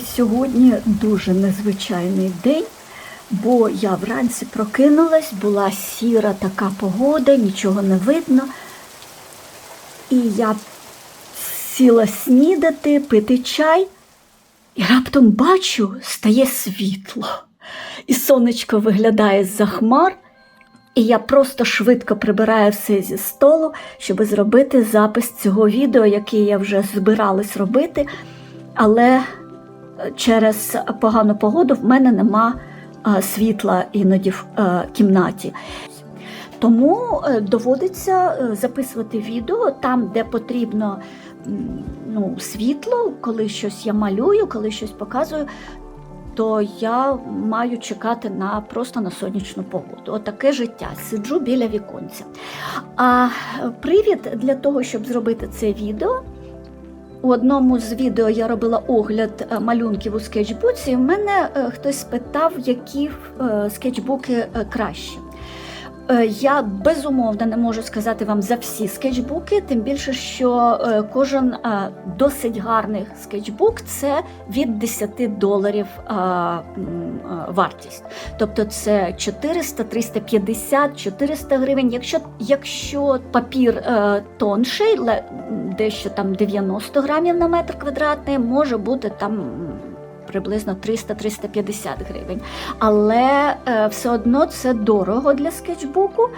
Сьогодні дуже незвичайний день, бо я вранці прокинулась, була сіра така погода, нічого не видно. І я сіла снідати, пити чай, і раптом бачу, стає світло. І сонечко виглядає з-за хмар, і я просто швидко прибираю все зі столу, щоб зробити запис цього відео, яке я вже збиралась робити. Але через погану погоду в мене нема світла іноді в кімнаті. Тому е, доводиться е, записувати відео там, де потрібно ну, світло, коли щось я малюю, коли щось показую, то я маю чекати на просто на сонячну погоду. Отаке життя. Сиджу біля віконця. А привід для того, щоб зробити це відео. У одному з відео я робила огляд е, малюнків у скетчбуці. В мене е, хтось спитав, які е, скетчбуки краще. Я безумовно не можу сказати вам за всі скетчбуки, тим більше, що е, кожен е, досить гарний скетчбук це від 10 доларів е, е, вартість. Тобто це 400, 350, 400 гривень. Якщо, якщо папір е, тонший, дещо там 90 грамів на метр квадратний, може бути там. Приблизно 300-350 гривень. Але е, все одно це дорого для скетчбуку,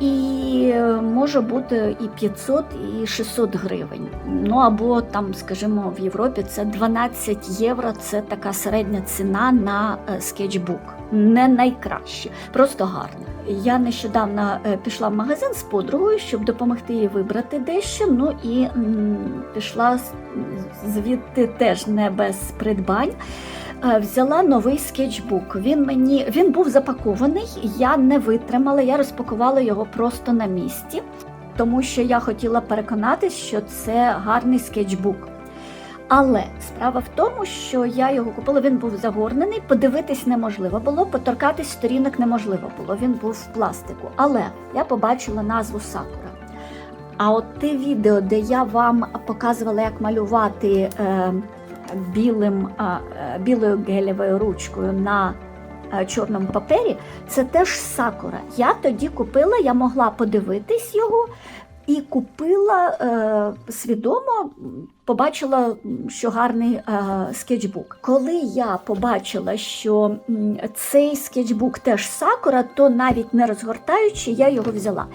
і е, може бути і 500, і 600 гривень. Ну або там, скажімо, в Європі це 12 євро. Це така середня ціна на е, скетчбук. Не найкраще, просто гарно. Я нещодавно е, пішла в магазин з подругою, щоб допомогти їй вибрати дещо. Ну і пішла звідти теж не без придбань. Е, Взяла новий скетчбук. Він мені він був запакований. Я не витримала. Я розпакувала його просто на місці, тому що я хотіла переконатись, що це гарний скетчбук. Але справа в тому, що я його купила, він був загорнений, подивитись неможливо було, поторкатись сторінок неможливо було. Він був в пластику. Але я побачила назву Сакура. А от те відео, де я вам показувала, як малювати е, білим, е, білою гелєвою ручкою на е, чорному папері, це теж сакура. Я тоді купила, я могла подивитись його. І купила е, свідомо, побачила, що гарний е, скетчбук. Коли я побачила, що цей скетчбук теж сакура, то навіть не розгортаючи, я його взяла.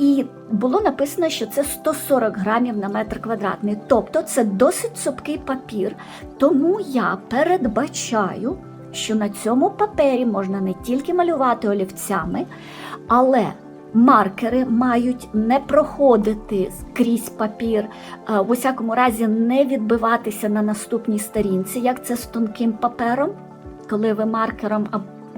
І було написано, що це 140 грамів на метр квадратний. Тобто це досить цупкий папір. Тому я передбачаю, що на цьому папері можна не тільки малювати олівцями, але маркери мають не проходити крізь папір, е, в усякому разі не відбиватися на наступній сторінці, як це з тонким папером. Коли ви маркером,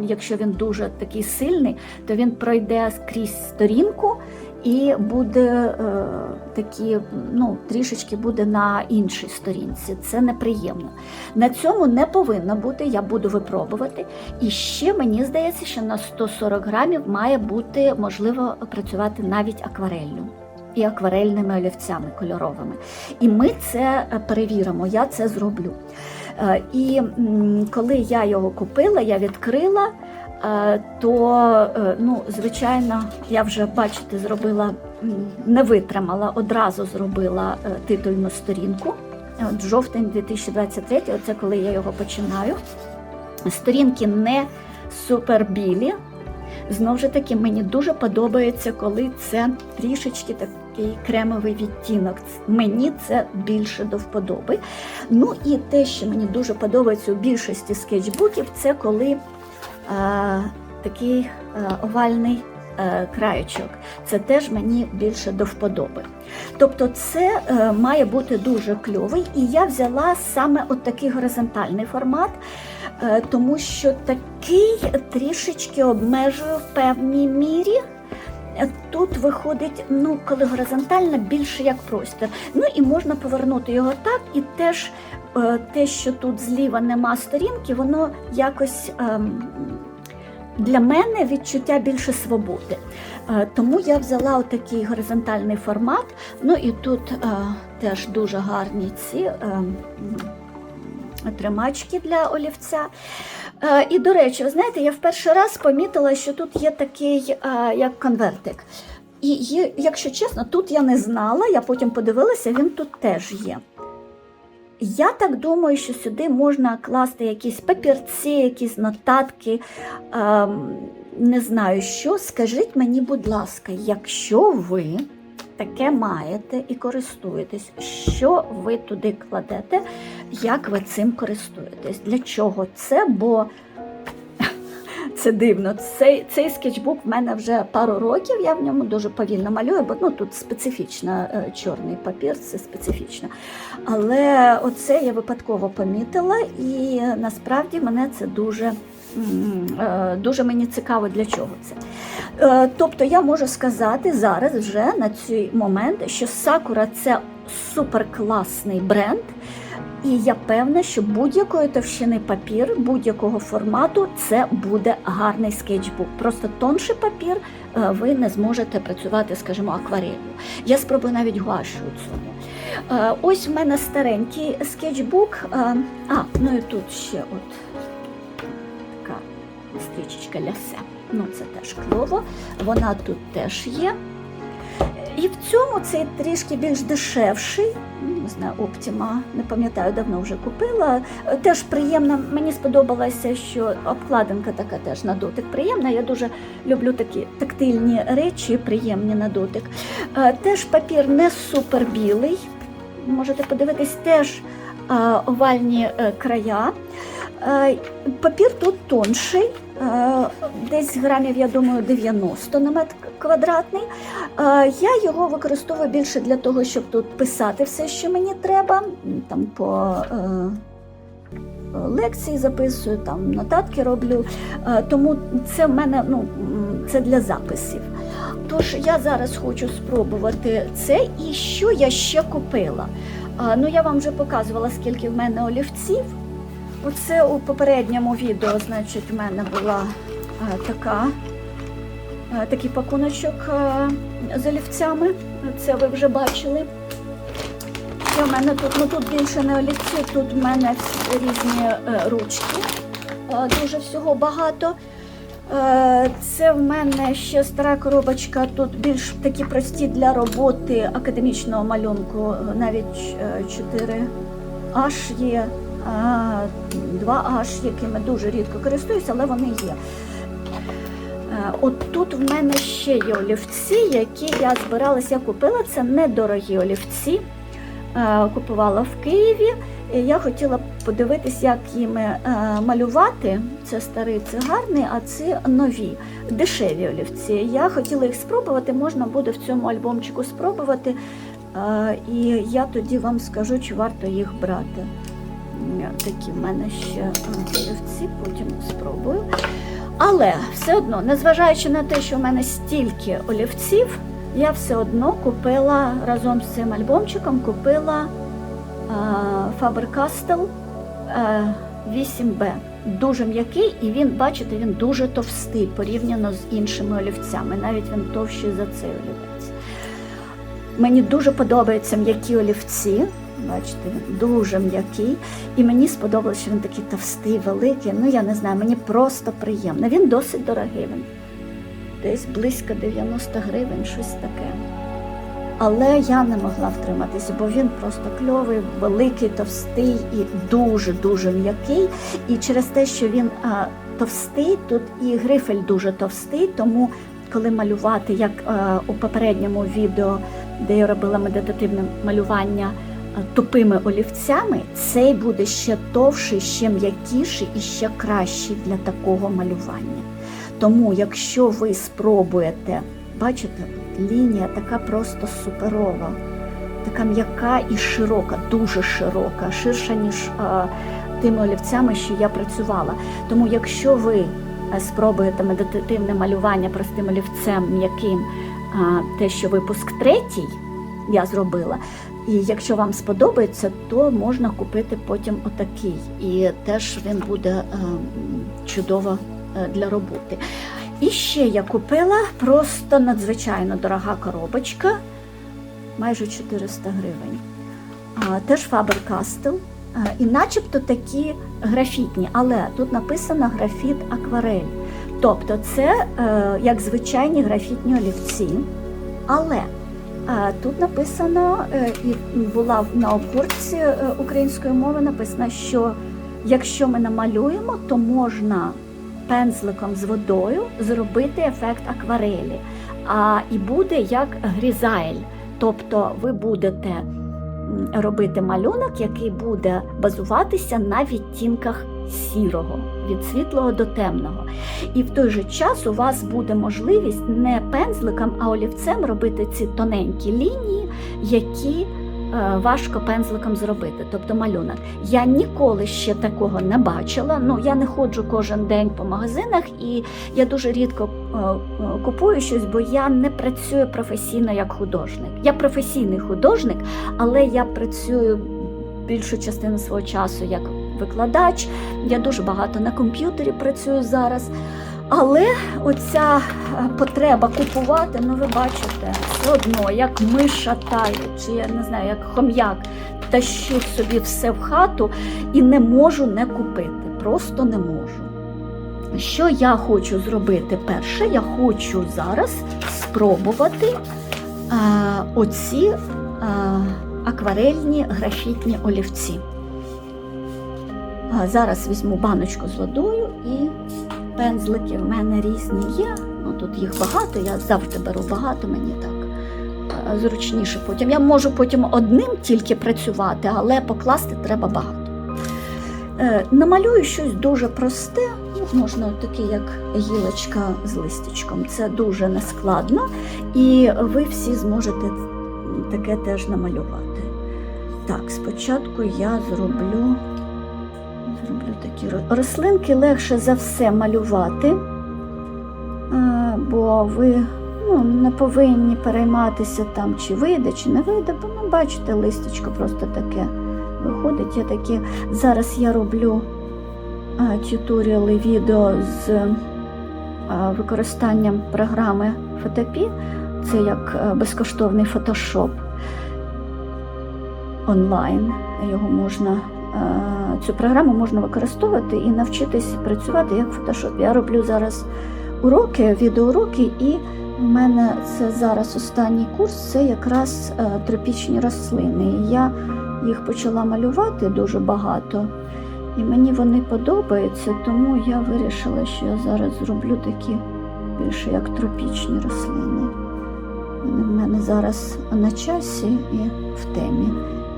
якщо він дуже такий сильний, то він пройде крізь сторінку і буде е, такі, ну, трішечки буде на іншій сторінці. Це неприємно. На цьому не повинно бути, я буду випробувати. І ще мені здається, що на 140 грамів має бути можливо працювати навіть аквареллю. І акварельними олівцями кольоровими. І ми це е, перевіримо, я це зроблю. Е, І коли я його купила, я відкрила, то, е, ну, звичайно, я вже, бачите, зробила, не витримала, одразу зробила е, титульну сторінку. От жовтень 2023, оце коли я його починаю. Сторінки не супербілі. Знову ж таки, мені дуже подобається, коли це трішечки такий кремовий відтінок. Мені це більше до вподоби. Ну і те, що мені дуже подобається у більшості скетчбуків, це коли е, такий овальний краєчок. Це теж мені більше до вподоби. Тобто це е, має бути дуже кльовий, і я взяла саме от такий горизонтальний формат, е, тому що такий трішечки обмежує в певній мірі. Тут виходить, ну, коли горизонтально, більше як простір. Ну і можна повернути його так, і теж те, що тут зліва нема сторінки, воно якось ем, для мене відчуття більше свободи. Е, Тому я взяла отакий горизонтальний формат. Ну і тут е, теж дуже гарні ці е, тримачки для олівця. Е, І, до речі, ви знаєте, я в перший раз помітила, що тут є такий е, як конвертик. І якщо чесно, тут я не знала, я потім подивилася, він тут теж є. Я так думаю, що сюди можна класти якісь папірці, якісь нотатки, ем, не знаю що. Скажіть мені, будь ласка, якщо ви таке маєте і користуєтесь, що ви туди кладете, як ви цим користуєтесь? Для чого це? Бо це дивно. Цей, цей скетчбук в мене вже пару років, я в ньому дуже повільно малюю, бо ну, тут специфічно е, чорний папір, це специфічно. Але оце я випадково помітила, і е, насправді мене це дуже. е, Дуже мені цікаво, для чого це. Тобто я можу сказати зараз вже на цей момент, що Sakura це суперкласний бренд, і я певна, що будь-якої товщини папір, будь-якого формату це буде гарний скетчбук. Просто тонший папір е, ви не зможете працювати, скажімо, акварелью. Я спробую навіть гуашу у цьому. Е, Ось в мене старенький скетчбук. Е, А, ну і тут ще от така стрічечка лясе. Ну, це теж кльово. Вона тут теж є. І в цьому цей трішки більш дешевший. Не знаю, Оптима, не пам'ятаю, давно вже купила. Теж приємно, мені сподобалося, що обкладинка така теж на дотик приємна. Я дуже люблю такі тактильні речі, приємні на дотик. Е, Теж папір не супер білий. Можете подивитись, теж е, овальні е, края. Папір тут тонший, десь грамів, я думаю, 90 на метр квадратний. Е, Я його використовую більше для того, щоб тут писати все, що мені треба. Там по е, лекції записую, там нотатки роблю. Е, Тому це в мене ну, це для записів. Тож я зараз хочу спробувати це. І що я ще купила? Е, Ну, я вам вже показувала, скільки в мене олівців. Оце у попередньому відео, значить, в мене була е, така, е, такий пакуночок е, з олівцями. Це ви вже бачили. Ще в мене тут, ну тут більше не олівці, тут в мене різні ручки. Дуже всього багато. Це в мене ще стара коробочка, тут більш такі прості для роботи академічного малюнку, навіть 4 аж є. А, Два аж, якими дуже рідко користуюся, але вони є. Е, От тут в мене ще є олівці, які я збиралася, купила. Це недорогі олівці. Е, Купувала в Києві. І я хотіла подивитись, як їми е, малювати. Це старий, це гарний, а це нові, дешеві олівці. Я хотіла їх спробувати, можна буде в цьому альбомчику спробувати. І я тоді вам скажу, чи варто їх брати. Такі в мене ще е, олівці, потім спробую. Але все одно, незважаючи на те, що в мене стільки олівців, я все одно купила разом з цим альбомчиком купила Faber-Castell 8B. Дуже м'який, і він, бачите, він дуже товстий порівняно з іншими олівцями. Навіть він товщий за цей олівець. Мені дуже подобаються м'які олівці. Бачите, він дуже м'який. І мені сподобалося, що він такий товстий, великий. Ну, я не знаю, мені просто приємно. Він досить дорогий. Він десь близько 90 гривень, щось таке. Але я не могла втриматися, бо він просто кльовий, великий, товстий і дуже-дуже м'який. І через те, що він а, товстий, тут і грифель дуже товстий, тому коли малювати, як а, у попередньому відео, де я робила медитативне малювання тупими олівцями, цей буде ще товший, ще м'якіший і ще кращий для такого малювання. Тому, якщо ви спробуєте, бачите, лінія така просто суперова, така м'яка і широка, дуже широка, ширша, ніж а, тими олівцями, що я працювала. Тому, якщо ви е, спробуєте медитативне малювання простим олівцем м'яким, те, що випуск третій я зробила. І якщо вам сподобається, то можна купити потім отакий. І теж він буде е, чудово е, для роботи. І ще я купила просто надзвичайно дорога коробочка, майже 400 гривень. Теж Faber-Castell. Е, І начебто такі графітні, але тут написано графіт акварель. Тобто це як звичайні графітні олівці. Але е, тут написано, е, і була на обгортці е, української мови написано, що якщо ми намалюємо, то можна пензликом з водою зробити ефект акварелі. А і буде як грізайль. Тобто ви будете робити малюнок, який буде базуватися на відтінках сірого, від світлого до темного. І в той же час у вас буде можливість не пензликом, а олівцем робити ці тоненькі лінії, які е, важко пензликом зробити, тобто малюнок. Я ніколи ще такого не бачила. Ну я не ходжу кожен день по магазинах, і я дуже рідко е, е, купую щось, бо я не працюю професійно як художник. Я професійний художник, але я працюю більшу частину свого часу як викладач. Я дуже багато на комп'ютері працюю зараз. Але оця е, потреба купувати, ну ви бачите, все одно, як миша таю, чи я не знаю, як хом'як, тащу собі все в хату і не можу не купити. Просто не можу. Що я хочу зробити перше? Я хочу зараз спробувати е, оці е, акварельні графітні олівці. Зараз візьму баночку з водою і пензлики в мене різні є. Ну, тут їх багато, я завжди беру багато, мені так е, зручніше потім. Я можу потім одним тільки працювати, але покласти треба багато. Е, Намалюю щось дуже просте, ну, можна таке, як гілочка з листячком. Це дуже нескладно, і ви всі зможете таке теж намалювати. Так, спочатку я зроблю. Такі рослинки легше за все малювати, е, бо ви ну, не повинні перейматися там, чи вийде, чи не вийде, бо ну, бачите, листячко просто таке виходить. Я такі, зараз я роблю е, тюторіали відео з е, використанням програми Photopea. Це як безкоштовний фотошоп онлайн. Його можна цю програму можна використовувати і навчитись працювати як в фотошопі. Я роблю зараз уроки, відеоуроки, і в мене це зараз останній курс це якраз е, тропічні рослини. Я їх почала малювати дуже багато, і мені вони подобаються, тому я вирішила, що я зараз зроблю такі більше як тропічні рослини. Вони в мене зараз на часі і в темі.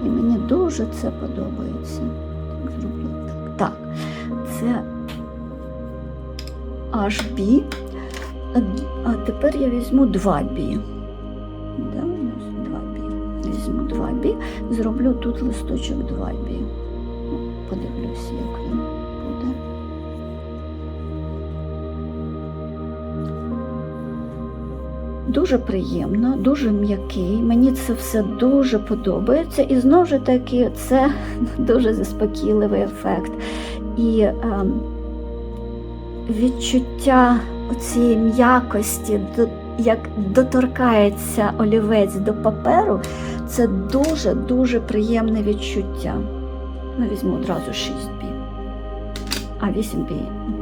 І мені дуже це подобається. Так, зроблю так. Так, це HB. А, тепер я візьму 2B. Де у нас 2B? Візьму 2B, зроблю тут листочок 2B. Ну, Дуже приємно, дуже м'який. Мені це все дуже подобається. І знову ж таки, це дуже заспокійливий ефект. І е, відчуття цієї м'якості, як доторкається олівець до паперу, це дуже-дуже приємне відчуття. Ну, візьму одразу 6B, а 8B потім.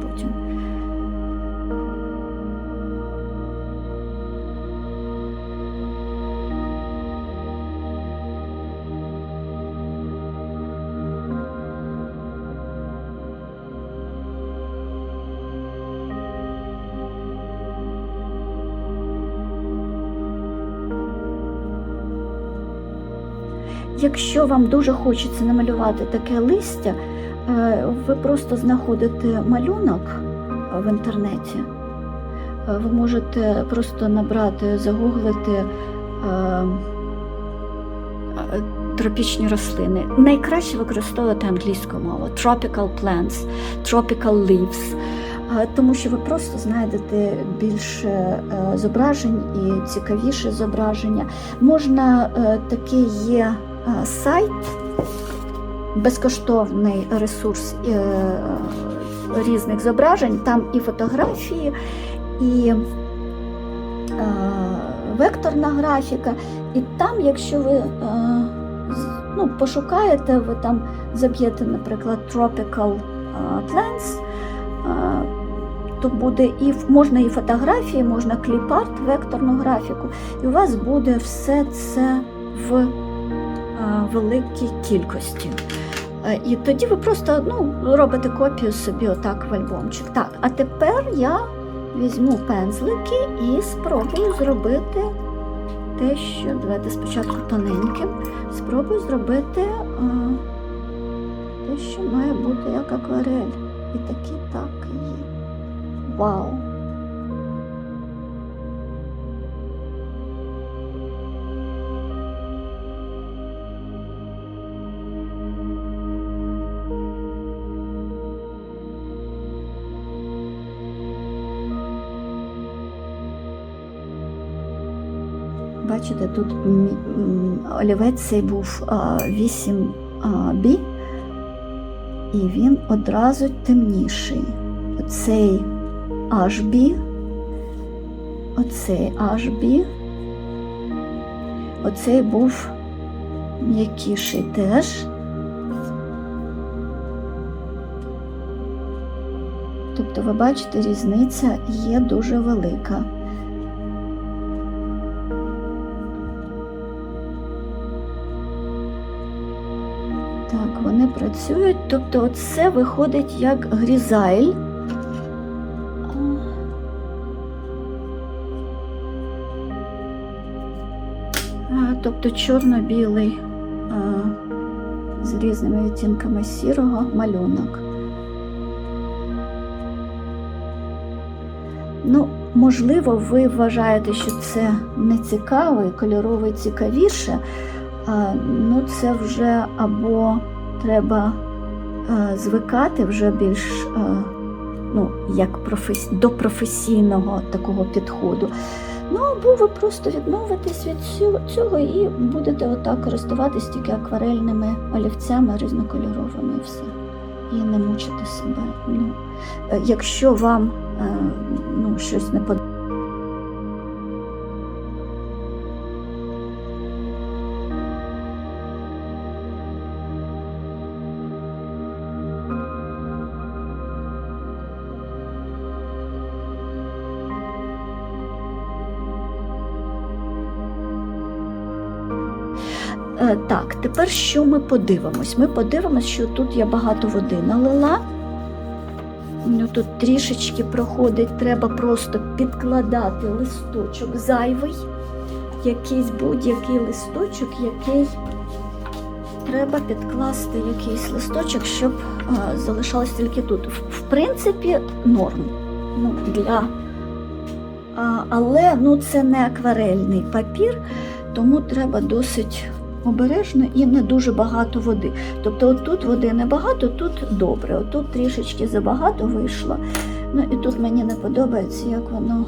Якщо вам дуже хочеться намалювати таке листя, е, ви просто знаходите малюнок е, в інтернеті. Е, Ви можете просто набрати, загуглити тропічні рослини. Найкраще використовувати англійську мову tropical plants, tropical leaves. Тому що ви просто знайдете більше зображень і цікавіше зображення. Можна е, такий є сайт, безкоштовний ресурс е, різних зображень, там і фотографії, і е, векторна графіка. І там, якщо ви е, ну, пошукаєте, ви там заб'єте, наприклад, tropical plants, то буде і можна і фотографії, можна кліп-арт, векторну графіку, і у вас буде все це в великій кількості. Е, І тоді ви просто ну, робите копію собі отак в альбомчик. Так, а тепер я візьму пензлики і спробую зробити те, що давайте спочатку тоненьким. Спробую зробити а, те, що має бути як акварель. І такі так і. Вау! Бачите, тут олівець цей був а, 8 а, бі, і він одразу темніший. Оцей HB, оцей HB, оцей був м'якіший теж. Тобто, ви бачите, різниця є дуже велика. Так, вони працюють. Тобто, це виходить як грізайль. Тобто чорно-білий з різними відтінками сірого малюнок. Ну, можливо, ви вважаєте, що це не цікаво і кольоровий цікавіше. Ну, це вже або треба а, звикати вже більш а, ну, як професі... до професійного такого підходу. Ну, або ви просто відмовитесь від цього, і будете отак користуватись тільки акварельними олівцями різнокольоровими все. І не мучити себе. Ну, е, якщо вам е, ну, щось не подобається, тепер що ми подивимось? Ми подивимось, що тут я багато води налила. Ну, Тут трішечки проходить, треба просто підкладати листочок зайвий, якийсь будь-який листочок, який треба підкласти якийсь листочок, щоб е, залишалось тільки тут. В, в принципі, норм. Ну, для... а, але ну, це не акварельний папір, тому треба досить обережно і не дуже багато води. Тобто отут води небагато, тут добре, отут трішечки забагато вийшло. Ну і тут мені не подобається, як воно.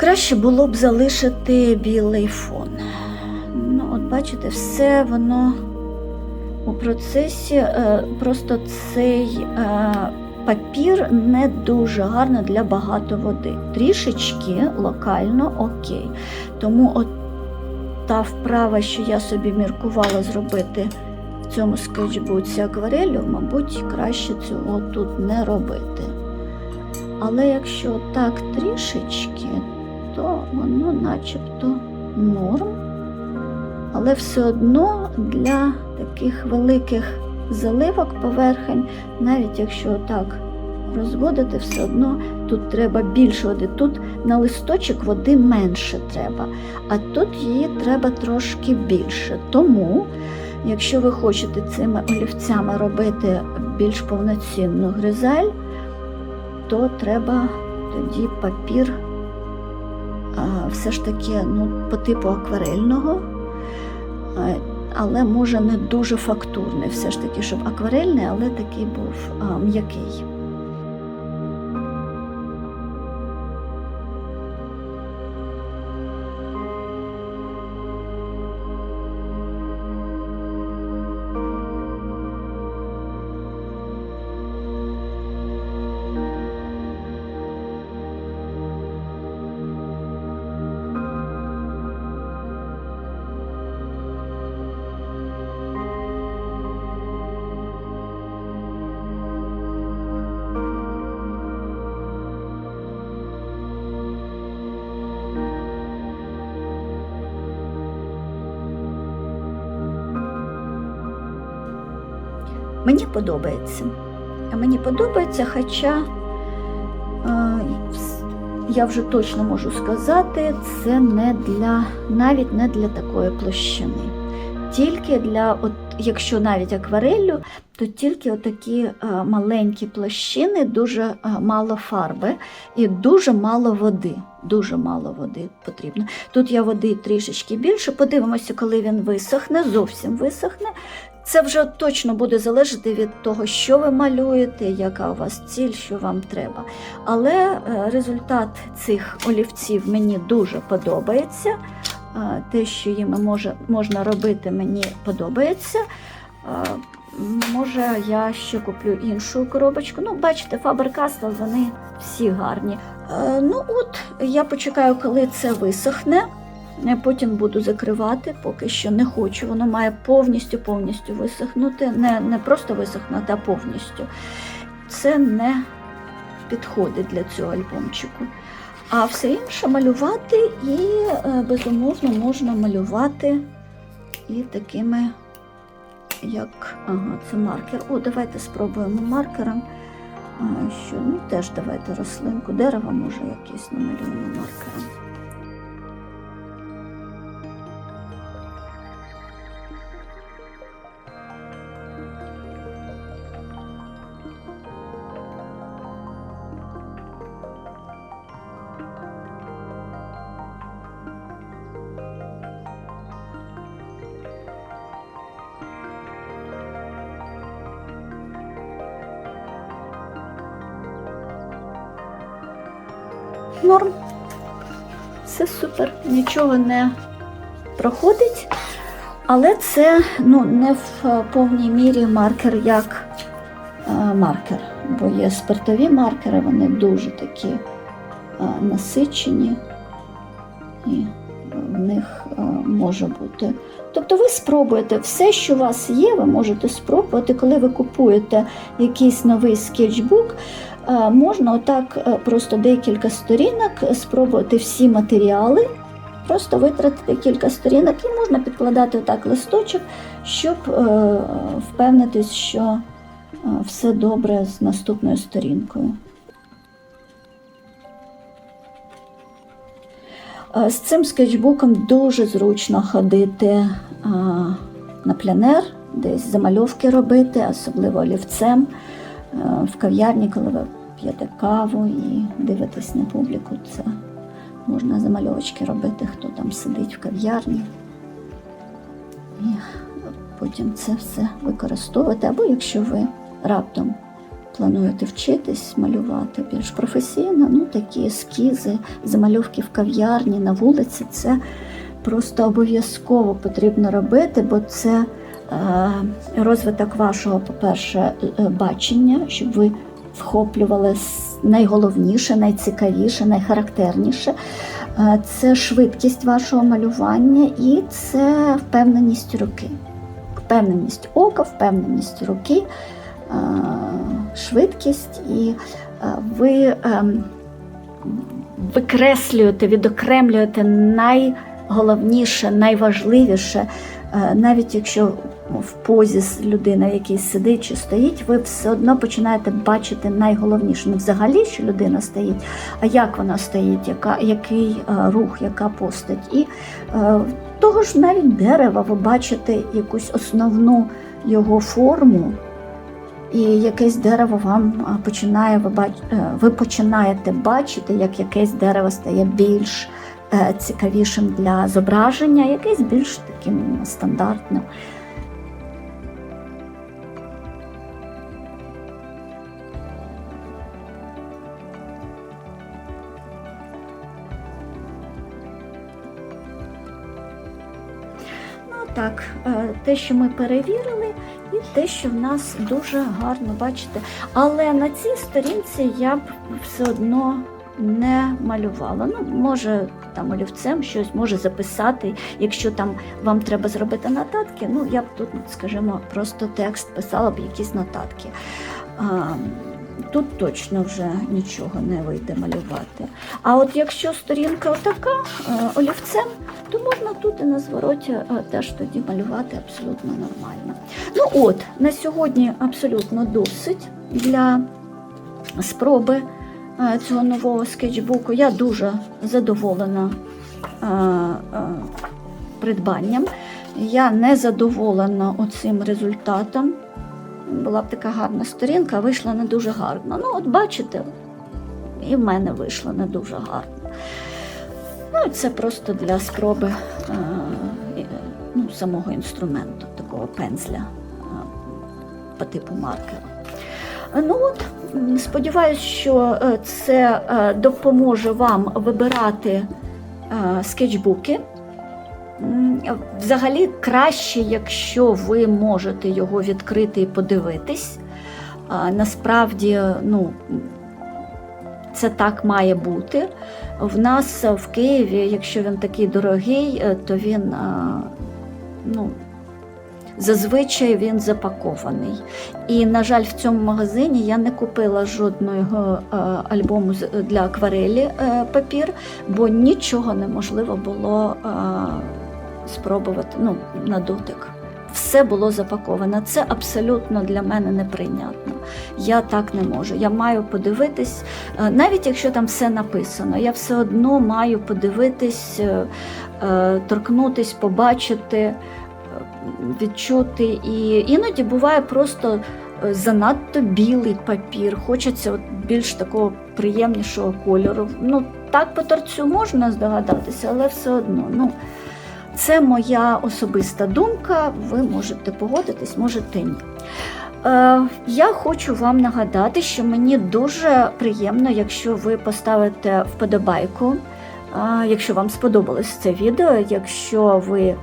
Краще було б залишити білий фон. Ну, от бачите, все воно у процесі е, просто цей е, папір не дуже гарно для багато води. Трішечки локально окей. Тому от та вправа, що я собі міркувала зробити в цьому скетчбуці акварелю, мабуть, краще цього тут не робити. Але якщо так трішечки, то воно начебто норм. Але все одно для таких великих заливок поверхень, навіть якщо так розводити, все одно тут треба більше води. Тут на листочок води менше треба, а тут її треба трошки більше. Тому, якщо ви хочете цими олівцями робити більш повноцінну гризаль, то треба тоді папір все ж таки ну, по типу акварельного. Але може не дуже фактурний, все ж таки, щоб акварельний, але такий був м'який. Мені подобається. Мені подобається, хоча е, я вже точно можу сказати, це не для навіть не для такої площини. Тільки для, от, якщо навіть аквареллю, то тільки отакі е, маленькі площини, дуже е, мало фарби і дуже мало води. Дуже мало води потрібно. Тут я води трішечки більше. Подивимося, коли він висохне, зовсім висохне. Це вже точно буде залежати від того, що ви малюєте, яка у вас ціль, що вам треба. Але е, результат цих олівців мені дуже подобається. Е, Те, що їм може, можна робити, мені подобається. Е, Може, я ще куплю іншу коробочку. Ну, бачите, Faber-Castell, вони всі гарні. Ну от, я почекаю, коли це висохне. Я Потім буду закривати, поки що не хочу. Воно має повністю повністю висохнути. Не, не просто висохнути, а повністю. Це не підходить для цього альбомчику. А все інше малювати і, е, безумовно, можна малювати і такими, як ага, це маркер. О, давайте спробуємо маркером. А, що, ну, теж давайте рослинку, дерево може якесь намалюємо маркером. Норм. Все супер, нічого не проходить, але це ну, не в повній мірі маркер як е, маркер, бо є спиртові маркери, вони дуже такі е, насичені, і в них е, може бути. Тобто ви спробуєте все, що у вас є, ви можете спробувати, коли ви купуєте якийсь новий скетчбук. Е, Можна отак е, просто декілька сторінок спробувати всі матеріали, просто витратити кілька сторінок і можна підкладати отак листочок, щоб е, впевнитись, що е, все добре з наступною сторінкою. Е, З цим скетчбуком дуже зручно ходити е, на пленер, десь замальовки робити, особливо олівцем. Е, В кав'ярні, коли ви п'єте каву і дивитесь на публіку, це можна замальовочки робити, хто там сидить в кав'ярні. І потім це все використовувати. Або якщо ви раптом плануєте вчитись малювати більш професійно, ну такі ескізи, замальовки в кав'ярні, на вулиці, це просто обов'язково потрібно робити, бо це розвиток вашого, по-перше, е, бачення, щоб ви вхоплювали найголовніше, найцікавіше, найхарактерніше. Е, Це швидкість вашого малювання і це впевненість руки. Впевненість ока, впевненість руки, е, швидкість, і е, ви викреслюєте, відокремлюєте найголовніше, найважливіше, Е, навіть якщо в позі людина якийсь сидить чи стоїть, ви все одно починаєте бачити найголовніше. Не взагалі, що людина стоїть, а як вона стоїть, яка, який е, рух, яка постать. І е, того ж навіть дерева ви бачите якусь основну його форму. І якесь дерево вам починає ви, бач- е, ви починаєте бачити, як якесь дерево стає більш е, цікавішим для зображення, якесь більш таким стандартним. Так, е, те, що ми перевірили, і те, що в нас дуже гарно бачите. Але на цій сторінці я б все одно не малювала. Ну, може, там олівцем щось може записати. Якщо там вам треба зробити нотатки, ну я б тут, скажімо, просто текст писала б якісь нотатки. Тут точно вже нічого не вийде малювати. А от якщо сторінка отака е, олівцем, то можна тут і на звороті е, теж тоді малювати абсолютно нормально. Ну от, на сьогодні абсолютно досить для спроби е, цього нового скетчбуку. Я дуже задоволена придбанням. Я не задоволена оцим результатом. Була б така гарна сторінка, вийшла не дуже гарно. Ну, от бачите, і в мене вийшло не дуже гарно. Ну, це просто для спроби е, ну, самого інструменту, такого пензля е, по типу маркера. Ну от, сподіваюсь, що е, це допоможе вам вибирати скетчбуки. Взагалі краще, якщо ви можете його відкрити і подивитись. Насправді, ну, це так має бути. В нас в Києві, якщо він такий дорогий, е, то він ну, зазвичай він запакований. І, на жаль, в цьому магазині я не купила жодного е, альбому для акварелі е, папір, бо нічого неможливо було спробувати ну, на дотик. Все було запаковано. Це абсолютно для мене неприйнятно. Я так не можу. Я маю подивитись, е, навіть якщо там все написано, я все одно маю подивитись, е, е, торкнутись, побачити, відчути. І іноді буває просто занадто білий папір, хочеться от більш такого приємнішого кольору. Ну, так по торцю можна здогадатися, але все одно. Ну, це моя особиста думка. Ви можете погодитись, можете ні. Е, я хочу вам нагадати, що мені дуже приємно, якщо ви поставите вподобайку, е, якщо вам сподобалось це відео, якщо ви е,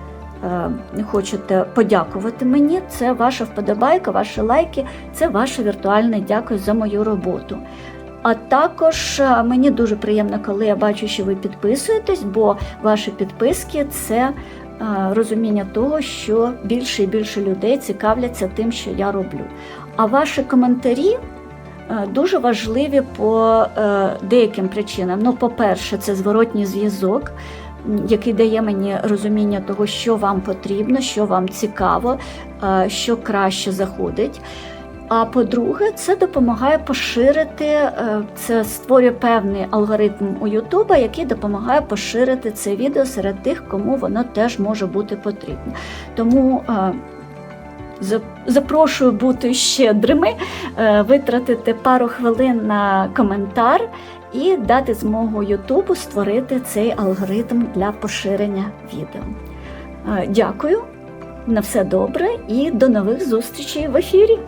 хочете подякувати мені, це ваша вподобайка, ваші лайки, це ваше віртуальне дякую за мою роботу. А також е, мені дуже приємно, коли я бачу, що ви підписуєтесь, бо ваші підписки це е, розуміння того, що більше і більше людей цікавляться тим, що я роблю. А ваші коментарі е, дуже важливі по деяким причинам. Ну, по-перше, це зворотній зв'язок. Який дає мені розуміння того, що вам потрібно, що вам цікаво, що краще заходить. А по-друге, це допомагає поширити, е, це створює певний алгоритм у Ютуба, який допомагає поширити це відео серед тих, кому воно теж може бути потрібно. Тому е, запрошую бути щедрими, е, витратити пару хвилин на коментар і дати змогу Ютубу створити цей алгоритм для поширення відео. Дякую, на все добре і до нових зустрічей в ефірі.